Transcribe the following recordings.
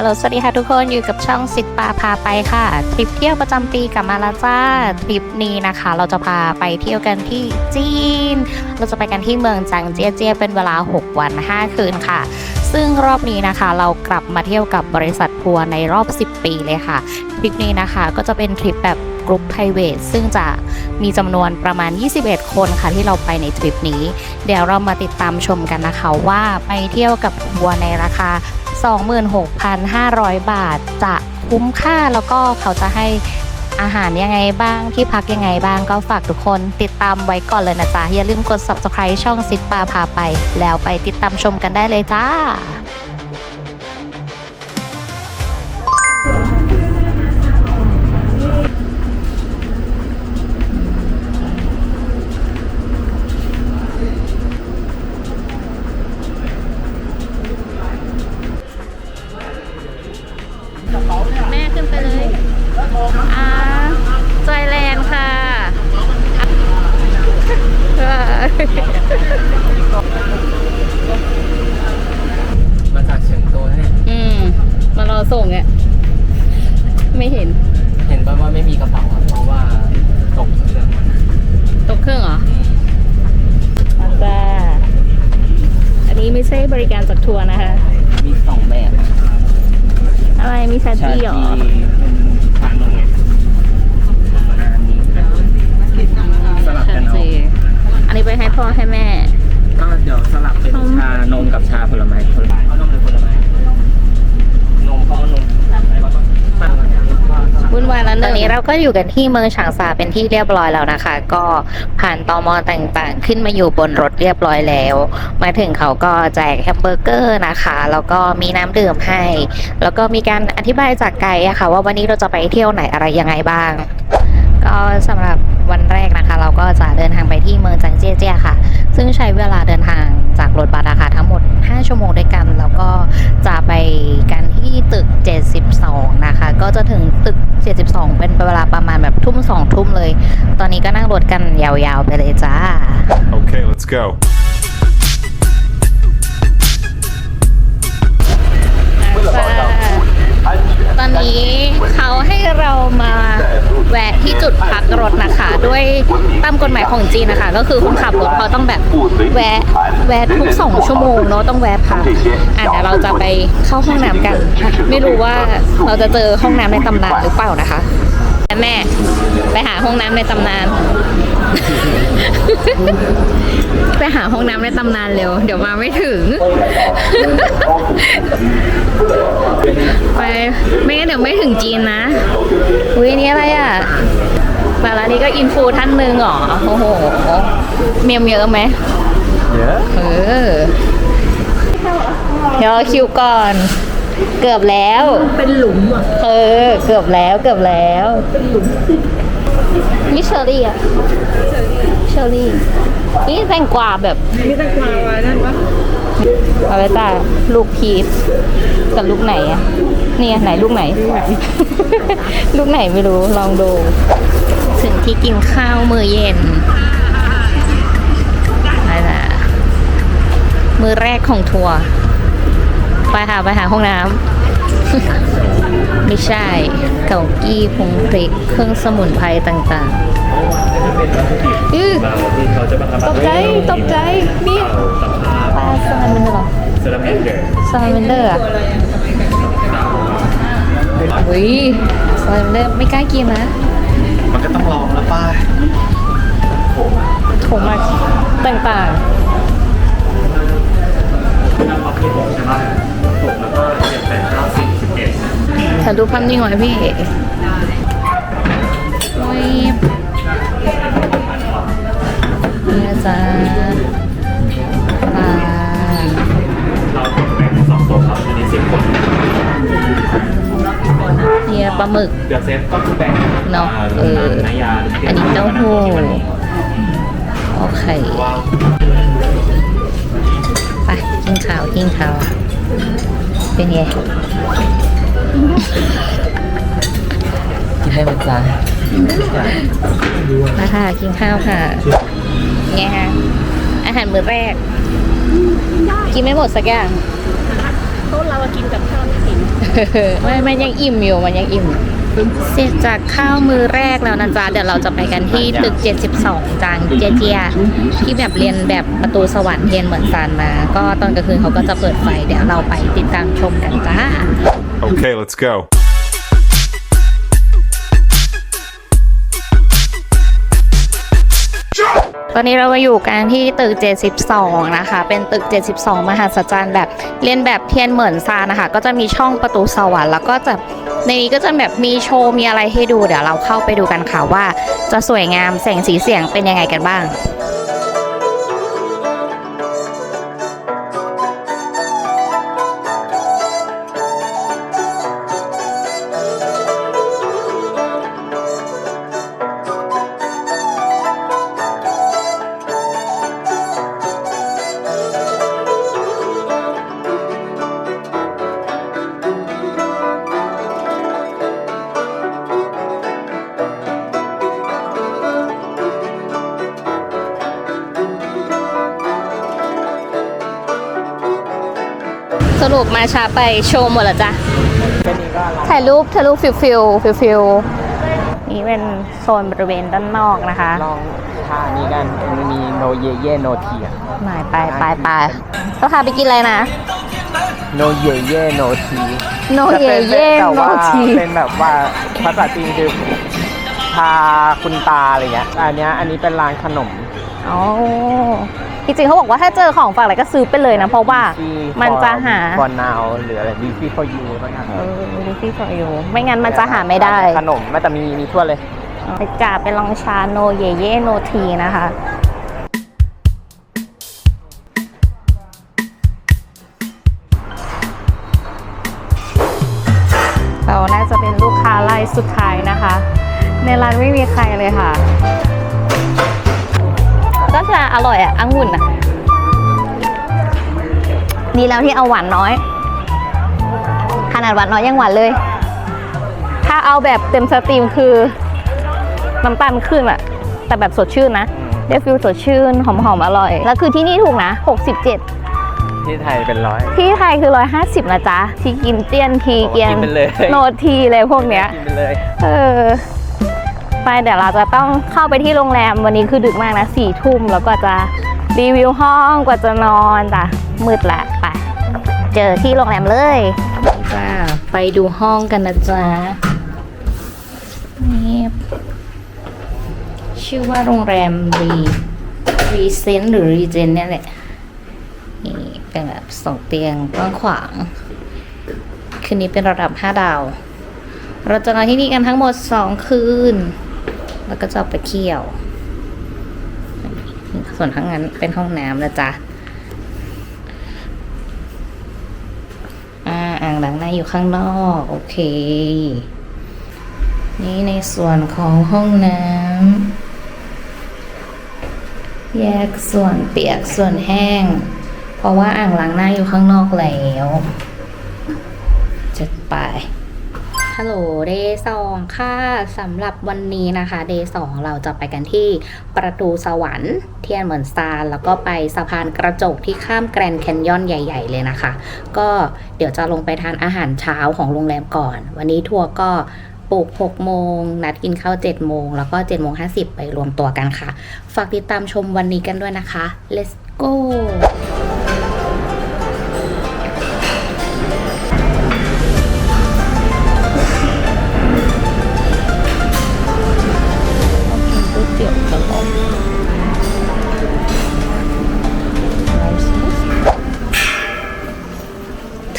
ฮัลโหลสวัสดีค่ะทุกคนอยู่กับช่องสิทธปาพาไปค่ะทริปเที่ยวประจำปีกลับมาแล้วจ้าทริปนี้นะคะ เราจะพาไปเที่ยวกันที่จีน เราจะไปกันที่เมืองจางเจียเจียเป็นเวลา 6 วัน 5 คืนค่ะ ซึ่งรอบนี้นะคะ เรากลับมาเที่ยวกับบริษัททัวร์ในรอบ 10 ปีเลยค่ะทริปนี้นะคะก็จะเป็นทริปแบบกรุ๊ปไพรเวทซึ่งจะมีจำนวนประมาณ 21 คนค่ะที่เราไปในทริปนี้ เดี๋ยวเรามาติดตามชมกันนะคะว่าไปเที่ยวกับทัวร์ในราคา 26,500 บาทจะคุ้มค่าแล้วก็เขาจะให้อาหารยังไงบ้างที่พักยังไงบ้างก็ฝากทุกคนติดตามไว้ก่อนเลยนะจ๊ะ อย่าลืมกด subscribe ช่องซิดปาพาไป แล้วไปติดตามชมกันได้เลยจ้า ใช่บริการจากทัวร์นะคะ มีสองแบบอะไรมีชาจีเหรอทานนมไงอันนี้สลับกันชาเอาจีอันนี้ไปให้พ่อให้แม่ ก็เดี๋ยวสลับเป็นชานมกับชาผลไม้ผลไม้เอานมหรือผลไม้นมเขาเอานมอะไรวะปั่น วุ่นวายแล้วตอนนี้เราก็อยู่กันที่เมืองฉางซาเป็นที่เรียบร้อยแล้วนะคะ ก็ผ่านตอมอต่างๆ ขึ้นมาอยู่บนรถเรียบร้อยแล้ว มาถึงเขาก็แจกแฮมเบอร์เกอร์นะคะ แล้วก็มีน้ำดื่มให้ แล้วก็มีการอธิบายจากไกด์อะค่ะ ว่าวันนี้เราจะไปเที่ยวไหนอะไรยังไงบ้าง ก็สำหรับ วันแรกนะคะ เราก็จะเดินทางไปที่เมืองจังเจี้ยเจี้ยค่ะ ซึ่งใช้เวลาเดินทางจากรถบัสอะค่ะทั้งหมด 5 ชั่วโมงด้วยกัน แล้วก็จะไปกันที่ตึก 72 นะคะ ก็จะถึงตึก 72 เป็นเวลาประมาณแบบทุ่มสองทุ่มเลย ตอนนี้ก็นั่งรถกันยาวๆไปเลยจ้า Okay, let's go. ตอนนี้เขาให้เรามาแวะที่จุดพักรถนะคะ ด้วยตามกฎหมายของจีนนะคะ ก็คือคนขับรถเขาต้องแบบแวะแวะทุกสองชั่วโมงเนาะต้องแวะพักอะเดี๋ยวเราจะไปเข้าห้องน้ำกัน ไม่รู้ว่าเราจะเจอห้องน้ำในตำนานหรือเปล่านะคะแม่ไปหาห้องน้ำในตำนาน ไปหาห้องน้ำในตำนานเร็ว เดี๋ยวมาไม่ถึง ไป ไม่งั้นเดี๋ยวไม่ถึงจีนนะอุ้ยอันนี่อะไรอะมาแล้วนี่ก็อินฟูท่านหนึ่งเหรอ โอ้โห เมียมเยอะไหมเยอะ เออ เดี๋ยวรอคิวก่อน เกือบแล้ว เป็นหลุมอะ เออ เกือบแล้ว เกือบแล้วนี่ เชอรี่อะเชอรี่ นี่แตงกวาแบบนี่ตะกวาไว้นั่นปะเอาไว้จ้าลูกพีชกับลูกไหนอะเนี่ยไหนลูกไหน ลูกไหนไม่รู้ลองดูถึงที่กินข้าวมื้อเย็นไปละมือแรกของทัวร์ไปหาไปหาห้องน้ำ ไม่ใช่ เกากี้พงพริกเครื่องสมุนไพรต่างๆอื้อที่เขาจะมาทำตกใจ ตกใจนี่ปลาสลัมเมนเดอร์เหรอเซรามิกเดอร์สลัมเมนเดอร์อะอุ้ยสลัมเมนเดอร์ไม่กล้ากินนะ มันก็ต้องลองแล้วป้าโถมักต่างเอาไปบอกใช่ไหมตกแล้วก็เจ็ดแปดเก้าสิบสิบเอ็ดๆ ถ่ายรูปภาพนิ่งไว้พี่โอ้ยนี่นะจ๊ะปลาเนี่ยปลาหมึกเดี๋ยวเซฟก็คือแบ่งเนอะเอออันนี้เต้าหู้โอเคไปกินข้าวกินข้าวเป็นไง กินให้มันจานมาค่ะกินข้าวค่ะไงคะอาหารมื้อแรก กินไม่หมดสักอย่างเพราะเรากินกับข้าวไม่ถึงไม่มันยังอิ่มอยู่มันยังอิ่มเสร็จจากข้าวมือแรกแล้วนะจ๊ะ เดี๋ยวเราจะไปกันที่ตึก 72 จางเจียเจีย ที่แบบเรียนแบบประตูสวรรค์เรียนเหมือนซานมา ก็ตอนกลางคืนเขาก็จะเปิดไฟ เดี๋ยวเราไปติดตามชมกันจ้า Okay, let's go. ตอนนี้เรามาอยู่กันที่ตึก 72 นะคะ เป็นตึก 72 มหัศจรรย์แบบเรียนแบบเทียนเหมือนซานนะคะ ก็จะมีช่องประตูสวรรค์แล้วก็จะในนี้ก็จะแบบมีโชว์มีอะไรให้ดู เดี๋ยวเราเข้าไปดูกันค่ะว่า จะสวยงามแสงสีเสียงเป็นยังไงกันบ้าง รุปมาช้าไปโชว์หมดแล้วจ้ะแค่นี้ก็ร้านถ่ายรูปถ่ายรูปฟิลฟิลฟิลฟิลนี่เป็นโซนบริเวณด้านนอกนะคะ ลองทานนี้กันมันมีโนเยเย่โนเทียหมายไปไปไปก็พาไปกินอะไรนะ โนเยเย่โนทีโนเยเย่แต่โนว่าทีเป็นแบบว่าภาษาจีนคือพาคุณตาอะไรเงี้ยอันเนี้ยอันนี้เป็นร้านขนมอ๋อ จริงๆเขาบอกว่าถ้าเจอของฝากอะไรก็ซื้อไปเลยนะ เพราะว่ามันจะหาฟอนนาวหรืออะไรดีฟี่ for you ก็ได้เออดิซี่ฟอร์ยูไม่งั้นมันจะหาไม่ได้ ขนมไม่แต่มีมีทั่วเลยไปจ่าไปลองชาโนเยเย่โนทีนะคะเราน่าจะเป็นลูกค้ารายสุดท้ายนะคะ ในร้านไม่มีใครเลยค่ะ ก็จะอร่อยอะองุ่นอะดีแล้วที่เอาหวานน้อย ขนาดหวานน้อยยังหวานเลย ถ้าเอาแบบเต็มสตรีมคือน้ำตาลขึ้นอะแต่แบบสดชื่นนะได้ฟิลสดชื่นหอมๆอร่อย แล้วคือที่นี่ถูกนะ 67 ที่ไทยเป็นร้อย ที่ไทยคือ 150 นะจ๊ะ ที่กินเตี้ยนทีเกียนกินไปเลย โนทีเลยพวกเนี้ย กินไปเลย เออ ไปเดี๋ยวเราจะต้องเข้าไปที่โรงแรมวันนี้คือดึกมากนะสี่ทุ่มแล้วก็จะรีวิวห้องกว่าจะนอนจ้ะมืดละไปเจอที่โรงแรมเลยจ้าไปดูห้องกันนะจ๊ะนี่ชื่อว่าโรงแรมรีรีเซนหรือรีเจนเนี่ยแหละนี่เป็นแบบสองเตียงกว้างขวาง คืนนี้เป็นระดับ 5 ดาว เราจะนอนที่นี่กันทั้งหมด 2 คืน แล้วก็จะไปเที่ยว ส่วนทั้างนั้นเป็นห้องน้ำนะจ๊ะอ่าอ่างล้างหน้าอยู่ข้างนอก โอเค นี่ในส่วนของห้องน้ำแยกส่วนเปียกส่วนแห้ง เพราะว่าอ่างล้างหน้าอยู่ข้างนอกแล้วจะไป ฮัลโหลเดย์สองค่ะสำหรับวันนี้นะคะเดย์สองเราจะไปกันที่ประตูสวรรค์ เทียนเหมือนซานแล้วก็ไปสะพานกระจกที่ข้ามแกรนด์แคนยอนใหญ่ ๆ เลยนะคะ ก็เดี๋ยวจะลงไปทานอาหารเช้าของโรงแรมก่อน วันนี้ทัวร์ก็ปลุก6โมง นัดกินข้าว7โมง แล้วก็7โมง50 ไปรวมตัวกันค่ะ ฝากติดตามชมวันนี้กันด้วยนะคะ let's go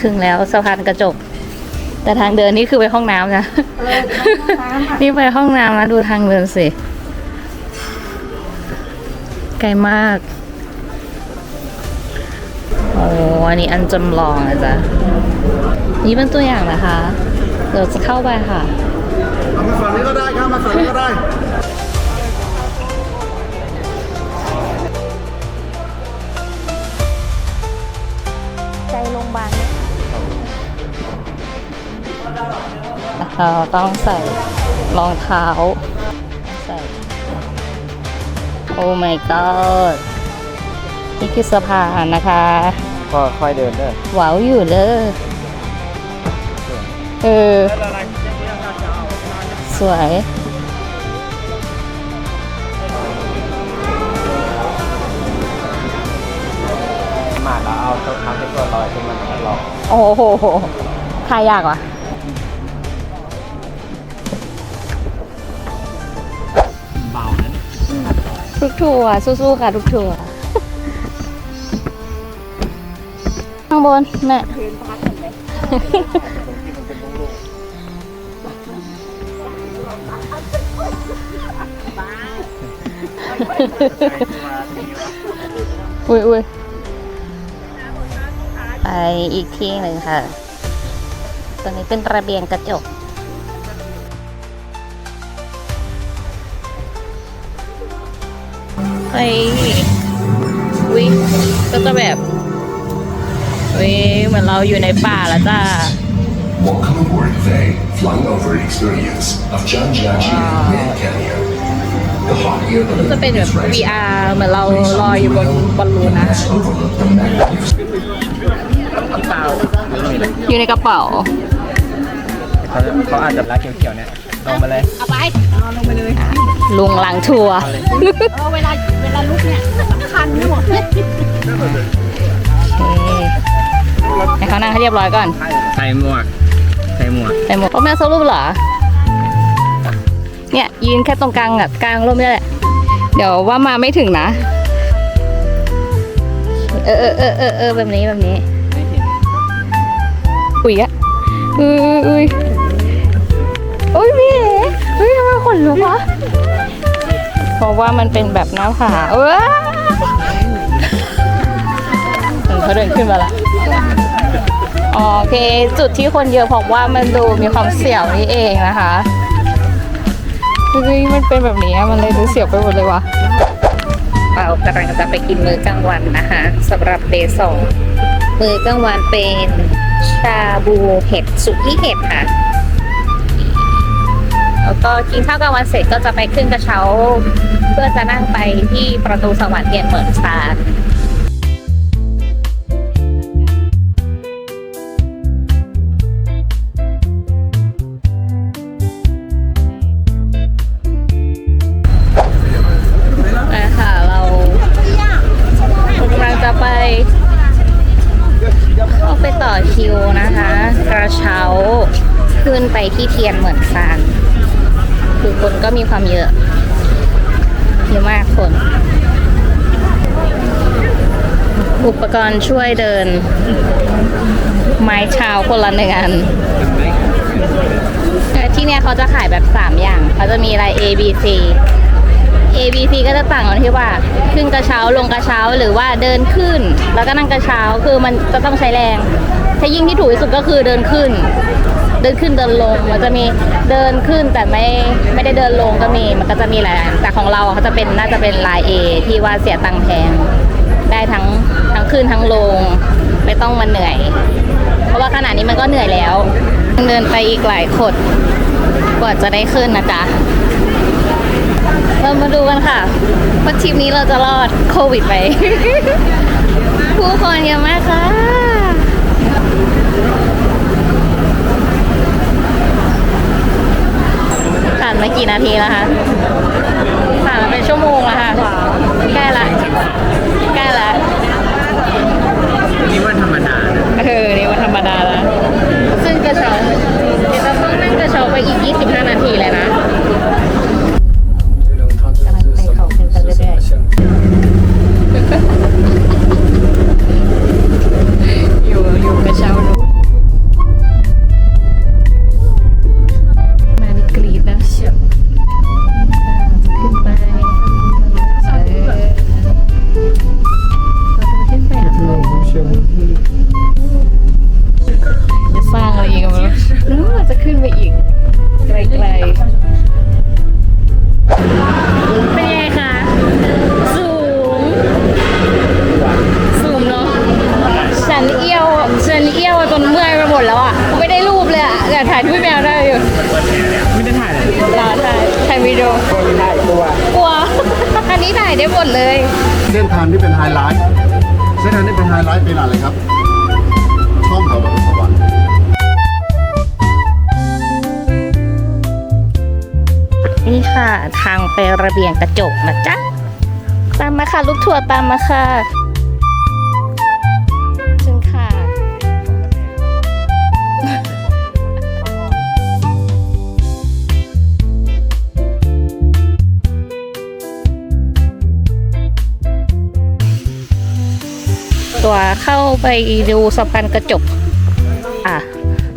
ถึงแล้วสะพานกระจก แต่ทางเดินนี่คือไปห้องน้ำนะ นี่ไปห้องน้ำนะดูทางเดินสิ ไกลมากโอ้อันนี้อันจำลองนะจ๊ะ นี่เป็นตัวอย่างนะคะ เดี๋ยวจะเข้าไปค่ะ เอามาฝั่งนี้ก็ได้ครับมาฝั่งนี้ก็ได้ เราต้องใส่รองเท้า ใส่ โอ้ my god นี่คือสะพานนะคะ ก็ค่อยเดินเด้อว้าวอยู่เลยเดินเออ สวย มาแล้วเอาตัวทำให้ตัวลอยขึ้นมาแล้วลองโอ้โหทายยากว่ะ ทุกทัวร์สู้ๆค่ะ ทุกทัวร์ข้างบนแม่อุ้ยอุ้ยไปอีกที่หนึ่งค่ะ ตรงนี้เป็นระเบียงกระจก ไปวิก็จะแบบวิเหมือนเราอยู่ในป่าแล้วจ้า Welcome aboard the Flying Over Experience of Zhangjiajie Grand Canyon. The hot air ก็จะ balloon เป็นแบบ is rising. VR เหมือนเราลอยอยู่บนบอลลูน and นะ has overlooked the magnificent ที่เปล่าหรือมีอะไรอยู่ในกระเป๋าเขาเขาอาจจะรักเขียวๆเนี่ย ลงมาเลยลุงหลังทัวร์เวลาเวลาลุกเนี่ยสำคัญไม่หมดเลยโอเคให้เขานั่งให้เรียบร้อยก่อน ใส่หมวก ใส่หมวกแต่หมดก็ไม่เอาสรุปเหรอ เนี่ยยืนแค่ตรงกลางอะกลางร่มนี่แหละ เดี๋ยวว่ามาไม่ถึงนะ เออเออเออเออเออแบบนี้แบบนี้ไม่เห็นอุ้ยอะอุ้ยอุ้ย อุ้ยพี่เอ๋อุ้ยทำไมขนลุกวะเพราะว่ามันเป็นแบบหน้าผาเออเขาเดินขึ้นมาละอ๋อโอเค จุดที่คนเยอะเพราะว่ามันดูมีความเสี่ยวนี่เองนะคะเฮ้ยมันเป็นแบบนี้อะมันเลยดูเสียวไปหมดเลยวะเรากำลังจะไปกินมื้อกลางวันนะคะสำหรับเดย์สองมื้อกลางวันเป็นชาบูเห็ดสุกี้เห็ดค่ะ แล้วก็กินข้าวกลางวันเสร็จก็จะไปขึ้นกระเช้า เพื่อจะนั่งไปที่ประตูสวรรค์เทียนเหมือนซาน ความเยอะ เยอะมากคน อุปกรณ์ช่วยเดิน ไม้เท้าคนละหนึ่งอันที่เนี่ยเขาจะขายแบบ 3 อย่าง เขาจะมีลาย A B C A B C ก็จะต่างกันที่ว่า ขึ้นกระเช้าลงกระเช้าหรือว่าเดินขึ้น แล้วก็นั่งกระเช้าคือมันจะต้องใช้แรง ถ้ายิ่งที่ถูกที่สุดก็คือเดินขึ้น เดินขึ้นเดินลงมันจะมีเดินขึ้นแต่ไม่ไม่ได้เดินลงก็มีมันก็จะมีหลายอันแต่ของเราเขาจะเป็นน่าจะเป็นลาย A ที่ว่าเสียตังค์แพงได้ทั้งทั้งขึ้นทั้งลง ไม่ต้องมาเหนื่อย เพราะว่าขนาดนี้มันก็เหนื่อยแล้วยังเดินไปอีกหลายขดกว่าจะได้ขึ้นนะจ๊ะเรามาดูกันค่ะว่าทริปนี้เราจะรอดโควิดไหมผู้คนเยอะมากค่ะ ผ่านมากี่นาทีแล้วคะผ่านมาเป็นชั่วโมงแล้วค่ะใกล้ละ ถ่ายพี่แมวได้อยู่ไม่ได้ถ่ายเลรอถ่ายถ่ายวีดีโอถ่ายกลัวกลัวอันนี้ถ่ายได้หมดเลย เส้นทางที่เป็นไฮไลท์เส้นทางที่เป็นไฮไลท์เป็นอะไรครับ ช่องเขาสวรรค์นี่ค่ะ ทางไประเบียงกระจกนะจ๊ะ ตามมาค่ะ ลูกทัวร์ตามมาค่ะ ตัวเข้าไปดูสะพานกระจก อะ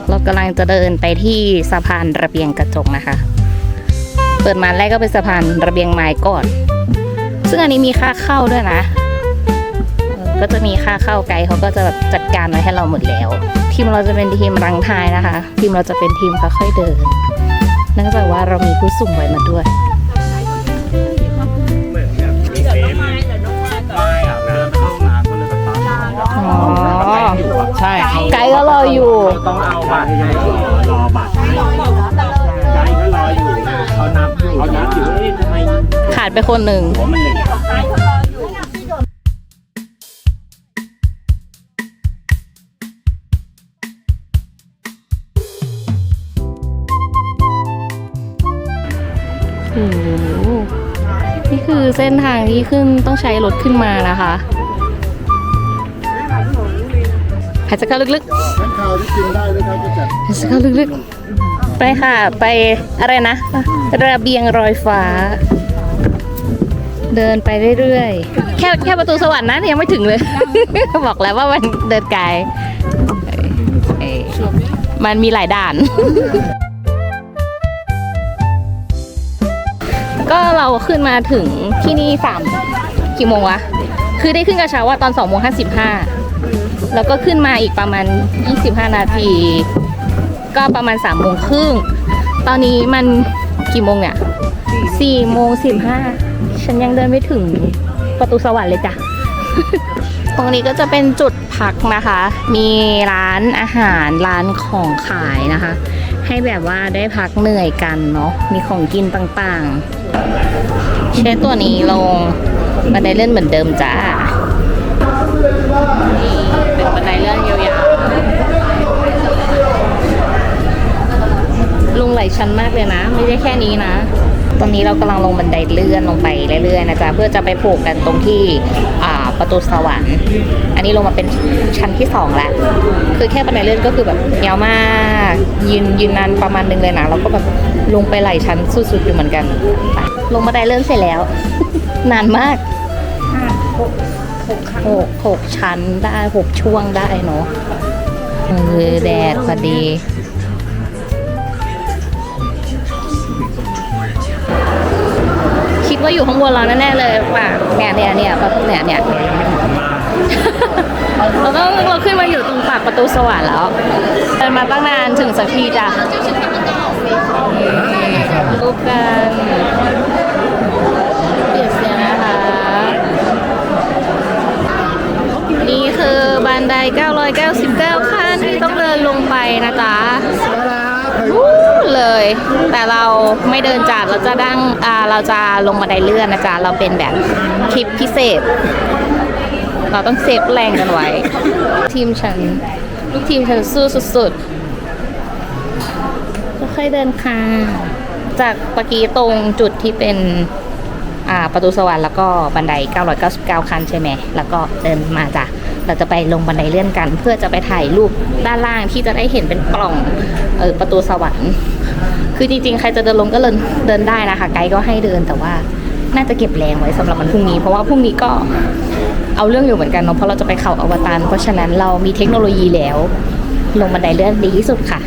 เรากำลังจะเดินไปที่สะพานระเบียงกระจกนะคะ เปิดมาแรกก็เป็นสะพานระเบียงไม้ก่อน ซึ่งอันนี้มีค่าเข้าด้วยนะ ก็จะมีค่าเข้าไกด์เขาก็จะแบบจัดการไว้ให้เราหมดแล้ว ทีมเราจะเป็นทีมรังทายนะคะ ทีมเราจะเป็นทีมค่อยๆเดิน เนื่องจากว่าเรามีผู้สูงวัยมาด้วย ใช่เขาไกด์ก็รออยู่เขาต้องเอาบัตรให้รอบัตรให้ไกด์ก็รออยู่เขานับอยู่เขานับอยู่เอ้ยทำไมขาดไปคนหนึ่ง หัวมันเหล็ก โอ้โหนี่คือเส้นทางที่ขึ้นต้องใช้รถขึ้นมานะคะ หายใจเข้าลึกข้างข่าวที่กินได้นะครับก็จัดๆหายใจเข้าลึกๆ ไปค่ะ ไปอะไรนะ ระเบียงรอยฟ้า เดินไปเรื่อยๆ แค่แค่ประตูสวรรค์นะยังไม่ถึงเลย บอกแล้วว่ามันเดินไกลเอ้ยเอ้ยมันมีหลายด่าน ก็เราขึ้นมาถึงที่นี่สามกี่โมงวะ คือได้ขึ้นกระเช้าว่าตอนสองโมงห้าสิบห้า แล้วก็ขึ้นมาอีกประมาณ 25 นาที ก็ประมาณ3ามโมงครึ่ง ตอนนี้มันกี่โมงเนี่ยสี่โมงสิบห้าฉันยังเดินไม่ถึงประตูสวรรค์เลยจ้ะ ตรงนี้ก็จะเป็นจุดพักนะคะ มีร้านอาหารร้านของขายนะคะ ให้แบบว่าได้พักเหนื่อยกันเนาะ มีของกินต่างๆใช้ตัวนี้ลงบันไดเลื่อนเหมือนเดิมจ้า นี่เป็นบันไดเลื่อนยาวๆลงหลายชั้นมากเลยนะ ไม่ได้แค่นี้นะ ตอนนี้เรากำลังลงบันไดเลื่อนลงไปเรื่อยๆนะจ๊ะเพื่อจะไปผูกกันตรงที่ประตูสวรรค์อันนี้ลงมาเป็นชั้นที่สองแล้วคือแค่บันไดเลื่อนก็คือแบบยาวมากยืนยืนนานประมาณนึงเลยนะแล้วก็แบบลงไปหลายชั้นสุดๆอยู่เหมือนกัน ลงบันไดเลื่อนเสร็จแล้ว นานมาก หกหกชั้นได้หกช่วงได้เนาะเออแดดพอดีคิดว่าอยู่ข้างบนเราแน่ๆเลยว่าเนี่ยเนี่ยเนี่ยประตูเนี่ยเนี่ยเราต้องเราขึ้นมาอยู่ตรงปากประตูสวรรค์แล้วเดินมาตั้งนานถึงสักทีจ้ะรูปกันเปลี่ยนเสียงนะคะ นี่คือบั นได 999 ขั้นที่ต้องเดินลงไปนะจ๊ะวู้เลย แต่เราไม่เดินจัดเราจะดั้งอ่าเราจะลงบันไดเลื่อนนะจ๊ะ เราเป็นแบบคลิปพิเศษ เราต้องเซฟแรงกันไว้ ทีมฉัน ลูกทีมฉันสู้สุดๆค่อยๆเดินค่ะ จากเมื่อกี้ตรงจุดที่เป็นอ่าประตูสวรรค์แล้วก็บันได 999 ขั้นใช่ไหม แล้วก็เดินมาจ้ะ เราจะไปลงบันไดเลื่อนกัน เพื่อจะไปถ่ายรูปด้านล่างที่จะได้เห็นเป็นปล่องเออประตูสวรรค์ คือจริงๆ ใครจะเดินลงก็เดินเดินได้นะคะ ไกด์ก็ให้เดินแต่ว่าน่าจะเก็บแรงไว้สำหรับวันพรุ่งนี้ เพราะว่าพรุ่งนี้ก็เอาเรื่องอยู่เหมือนกันเนาะเพราะเราจะไปเขาอวตารเพราะฉะนั้นเรามีเทคโนโลยีแล้ว ลงบันไดเลื่อนดีที่สุดค่ะ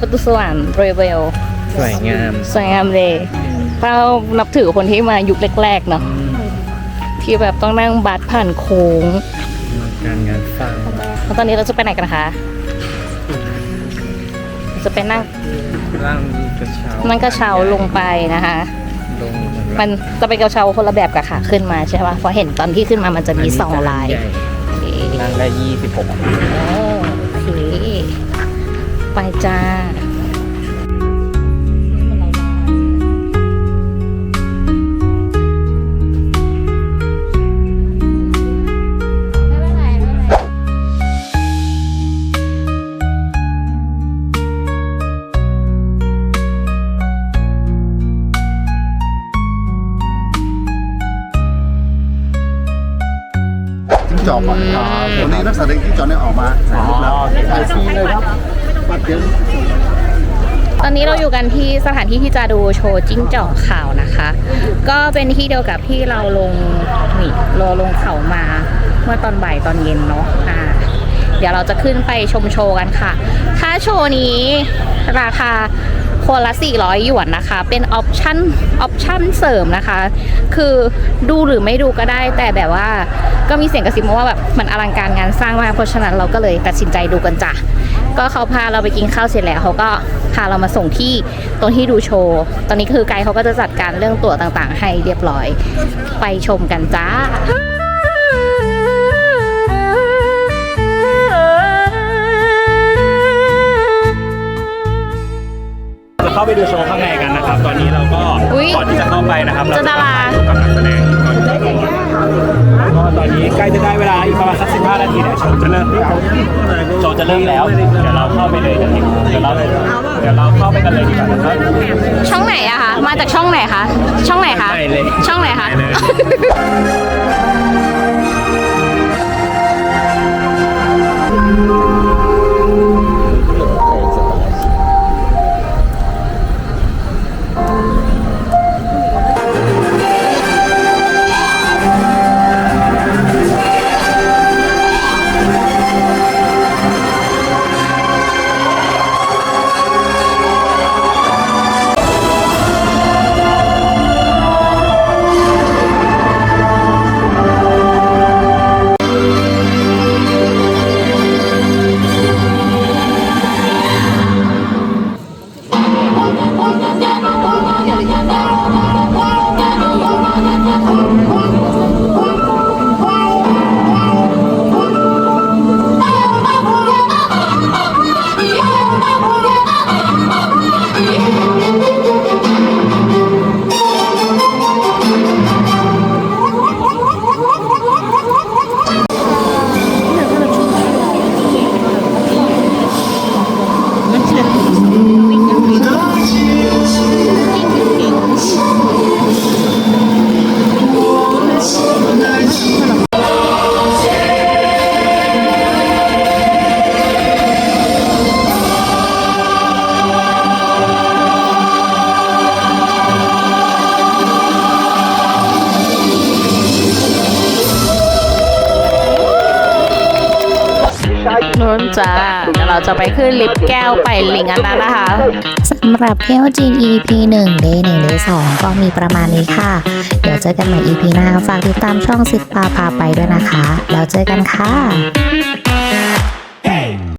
ประตูสวรรค์เรเวลสวยงามสวยงามเลยเรานับถือคนที่มายุคแรกๆเนาะที่แบบต้องนั่งบัสผ่านโค้งการงานสร้างแล้วตอนนี้เราจะไปไหนกันคะเราจะไปนั่งร่างกระเช้านั่งกระเช้าลงไปนะคะลงเหมือนมันจะเป็นกระเช้าคนละแบบกับขาขึ้นมาใช่ป่ะเพราะเห็นตอนที่ขึ้นมามันจะมีสองลายโอเคร่างได้26โอเค ไปจ้าจิ้งจอกอะวันนี้นักแสดงจิ้งจอกเนี่ยออกมาถ่ายรูปแล้วถ่ายฟรีเลยครับบั ตอนนี้เราอยู่กันที่สถานที่ที่จะดูโชว์จิ้งจอกขาวนะคะ ก็เป็นที่เดียวกับที่เราลงนี่เราลงเขามาเมื่อตอนบ่ายตอนเย็นเนาะอ่าเดี๋ยวเราจะขึ้นไปชมโชว์กันค่ะ ถ้าโชว์นี้ราคาคนละ 400 หยวนนะคะ เป็นออปชั่น ออปชั่นเสริมนะคะ คือดูหรือไม่ดูก็ได้ แต่แบบว่าก็มีเสียงกระซิบมาว่าแบบมันอลังการงานสร้างมาก เพราะฉะนั้นเราก็เลยตัดสินใจดูกันจ้ะ ก็เขาพาเราไปกินข้าวเสร็จแล้วเขาก็พาเรามาส่งที่ตรงที่ดูโชว์ ตอนนี้คือไกด์เขาก็จะจัดการเรื่องตั๋วต่างๆ ให้เรียบร้อย ไปชมกันจ้าจะเข้าไปดูโชว์ข้างในกันนะครับ ตอนนี้เราก็อุ๊ยก่อนที่จะเข้าไปนะครับเราเจอดารา อีกประมาณสัก15นาทีเนี่ยโชว์จะเริ่มโชว์จะเริ่มแล้ว เดี๋ยวเราเข้าไปเลยเดี๋ยวเราเดี๋ยวเราเข้าไปกันเลยดีกว่านะครับช่องไหนอะคะ มาจากช่องไหนคะ ช่องไหนคะไหนเลยช่องไหนคะ คือลิฟต์แก้วไปลิงอันนั้นนะคะสำหรับเที่ยวจีน EP 1 day 1 day 2 ก็มีประมาณนี้ค่ะ เดี๋ยวเจอกันใหม่ EP หน้าฝากติดตามช่องสิทธาพาไปด้วยนะคะ แล้วเจอกันค่ะ